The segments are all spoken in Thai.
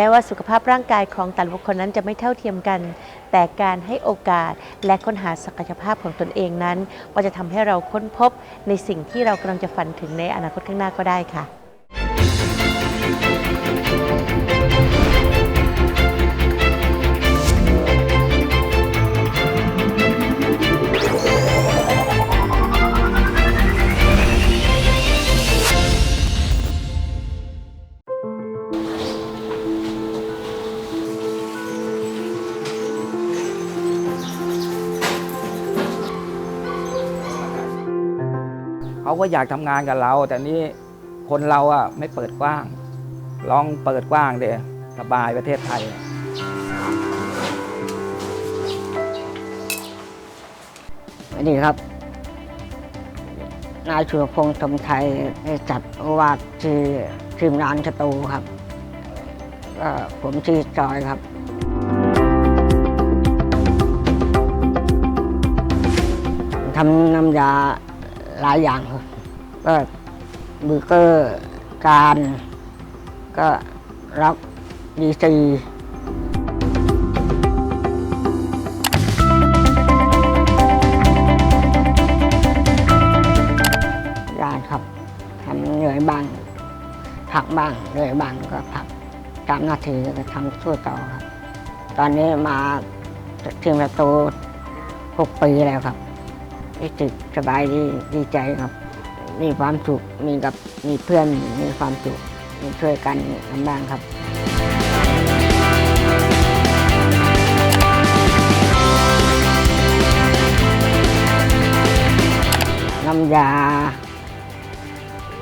ม้ว่าสุขภาพร่างกายของแต่ละบุคคลนั้นจะไม่เท่าเทียมกัน แต่การให้โอกาสและค้นหาศักยภาพของตนเองนั้น ก็จะทำให้เราค้นพบในสิ่งที่เรากำลังจะฝันถึงในอนาคตข้างหน้าก็ได้ค่ะ เขาก็อยากทำงานกับเรา แต่นี่คนเราอะไม่เปิดกว้าง ลองเปิดกว้างเดสบายประเทศไทยสวัสดีครับ นายชุรพงษ์สมไทยได้จัดวาทที่ทีมงานสตูครับก็ผมชื่อจอยครับ ทำน้ำยาหลายอย่างครับ ก็บือเกอร์การ ก็รับดีซียานครับทำเหนื่อยบ้างพักบ้างเหนื่อยบ้างก็พักตามหน้าที่ก็ทำช่วยต่อครับ ตอนนี้มาทีมประตูหกปีแล้วครับรู้สึกสบายดีดีใจครับ มีความสุขมีกับมีเพื่อนมีความสุขมีช่วยกันทำบ้างครับน้ำยา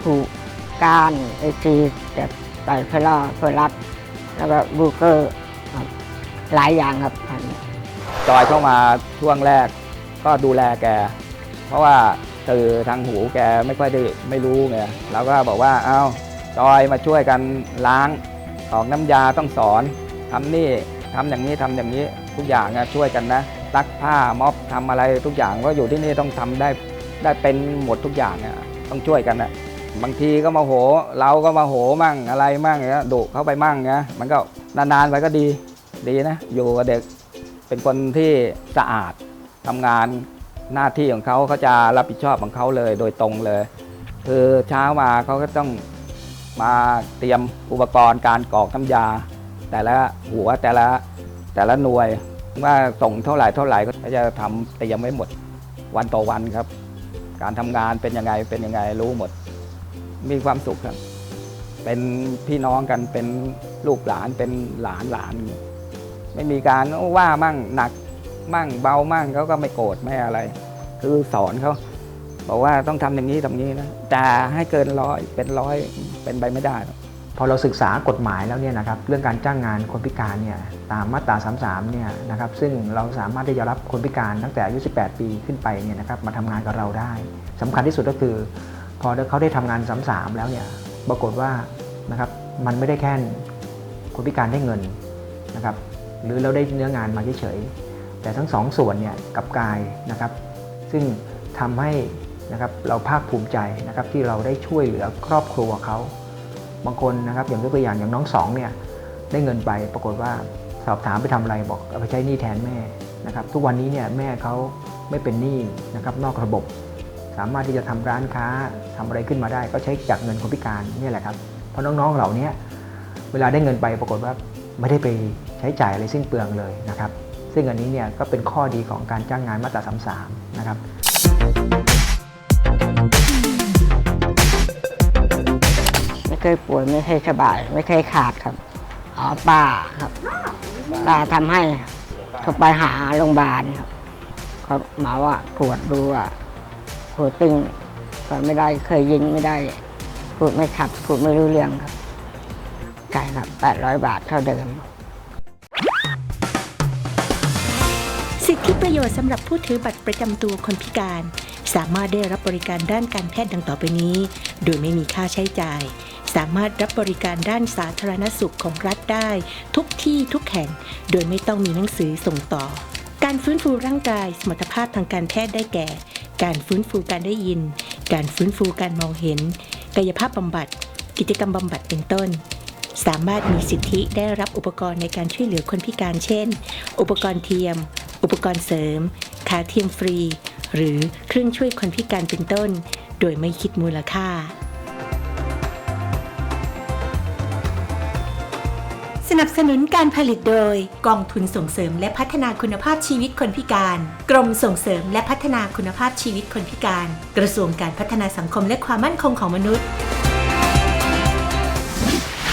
ผูกก้านไอทีแบบไตเพลอเพลัดแล้วก็บูเกอร์ครับหลายอย่างครับพันจอยเข้ามาช่วงแรกก็ดูแลแก เพราะว่า ตือทางหูแกไม่ค่อยได้ไม่รู้ไงเราก็บอกว่าเอา้าจอยมาช่วยกันล้างออกน้ำยาต้องสอนทำนี่ทำอย่างนี้ทำอย่างนี้ทุกอย่างอะช่วยกันนะซักผ้าม็อบทำอะไรทุกอย่างก็อยู่ที่นี่ต้องทำได้ได้เป็นหมดทุกอย่างอะต้องช่วยกันอะบางทีก็มาโห เราก็มาโหมั่งอะไรมั่งเงี้ยดุเข้าไปมั่งเงี้ยมันก็นานๆไปก็ดีดีนะ อยู่กับเด็กเป็นคนที่สะอาดทำงาน หน้าที่ของเขาเขาจะรับผิดชอบของเขาเลยโดยตรงเลย คือเช้ามาเขาก็ต้องมาเตรียมอุปกรณ์การกรอกน้ำยา แต่ละหัวแต่ละแต่ละหน่วยว่าส่งเท่าไหร่เท่าไหร่ก็จะทำเตรียมไว้หมดวันต่อวันครับ การทำงานเป็นยังไงเป็นยังไงรู้หมด มีความสุขครับ เป็นพี่น้องกันเป็นลูกหลานเป็นหลานหลาน ไม่มีการว่ามั่งหนัก มั่งเบามั่งเขาก็ไม่โกรธไม่อะไร คือสอนเขาบอกว่าต้องทำอย่างนี้ทำนี้นะแต่ให้เกินร้อยเป็นร้อยเป็นไปไม่ได้ พอเราศึกษากฎหมายแล้วเนี่ยนะครับเรื่องการจ้างงานคนพิการเนี่ยตามมาตรา 33 เนี่ยนะครับซึ่งเราสามารถที่จะรับคนพิการตั้งแต่อายุ 18 ปีขึ้นไปเนี่ยนะครับมาทำงานกับเราได้สำคัญที่สุดก็คือ พอเขาได้ทำงาน 33 แล้วเนี่ยปรากฏว่านะครับมันไม่ได้แค่คนพิการได้เงินนะครับหรือเราได้เนื้องานมาเฉย แต่ทั้งสองส่วนเนี่ยกับกายนะครับ ซึ่งทำให้นะครับเราภาคภูมิใจนะครับที่เราได้ช่วยเหลือครอบครัวเขาบางคนนะครับอย่างยกตัวอย่างอย่างน้องสองเนี่ยได้เงินไปปรากฏว่าสอบถามไปทำอะไรบอกเอาไปใช้หนี้แทนแม่นะครับ ทุกวันนี้เนี่ยแม่เขาไม่เป็นหนี้นะครับนอกระบบ สามารถที่จะทำร้านค้าทำอะไรขึ้นมาได้ ก็ใช้จากเงินคนพิการนี่แหละครับเพราะน้องๆเหล่านี้เวลาได้เงินไปปรากฏว่าไม่ได้ไปใช้จ่ายอะไรสิ้นเปลืองเลยนะครับ ซึ่งอันนี้เนี่ยก็เป็นข้อดีของการจ้างงานมาตรา33นะครับไม่เคยป่วยไม่เคยสบาย ไม่เคยขาดครับอ๋อป้าครับป้าทำให้เขาไปหาโรงพยาบาลครับเขาหมาว่าตรวจดูว่าหัวตึงก็ไม่ได้เคยยิงไม่ได้ พูดไม่ขัดพูดไม่รู้เรื่องครับใช่ครับ800 บาทเท่าเดิม ทธิประโยชน์สำหรับผู้ถือบัตรประจำตัวคนพิการ สามารถได้รับบริการด้านการแพทย์ดังต่อไปนี้ โดยไม่มีค่าใช้จ่าย สามารถรับบริการด้านสาธารณสุขของรัฐได้ ทุกที่ทุกแห่ง โดยไม่ต้องมีหนังสือส่งต่อ การฟื้นฟูร่างกาย สมรรถภาพทางการแพทย์ได้แก่ การฟื้นฟูการได้ยิน การฟื้นฟูการมองเห็น กายภาพบำบัด กิจกรรมบำบัดเป็นต้นสามารถมีสิทธิได้รับอุปกรณ์ในการช่วยเหลือคนพิการเช่น อุปกรณ์เทียม อุปกรณ์เสริม ขาเทียมฟรี หรือเครื่องช่วยคนพิการเป็นต้น โดยไม่คิดมูลค่า สนับสนุนการผลิตโดย กองทุนส่งเสริมและพัฒนาคุณภาพชีวิตคนพิการ กรมส่งเสริมและพัฒนาคุณภาพชีวิตคนพิการ กระทรวงการพัฒนาสังคมและความมั่นคงของมนุษย์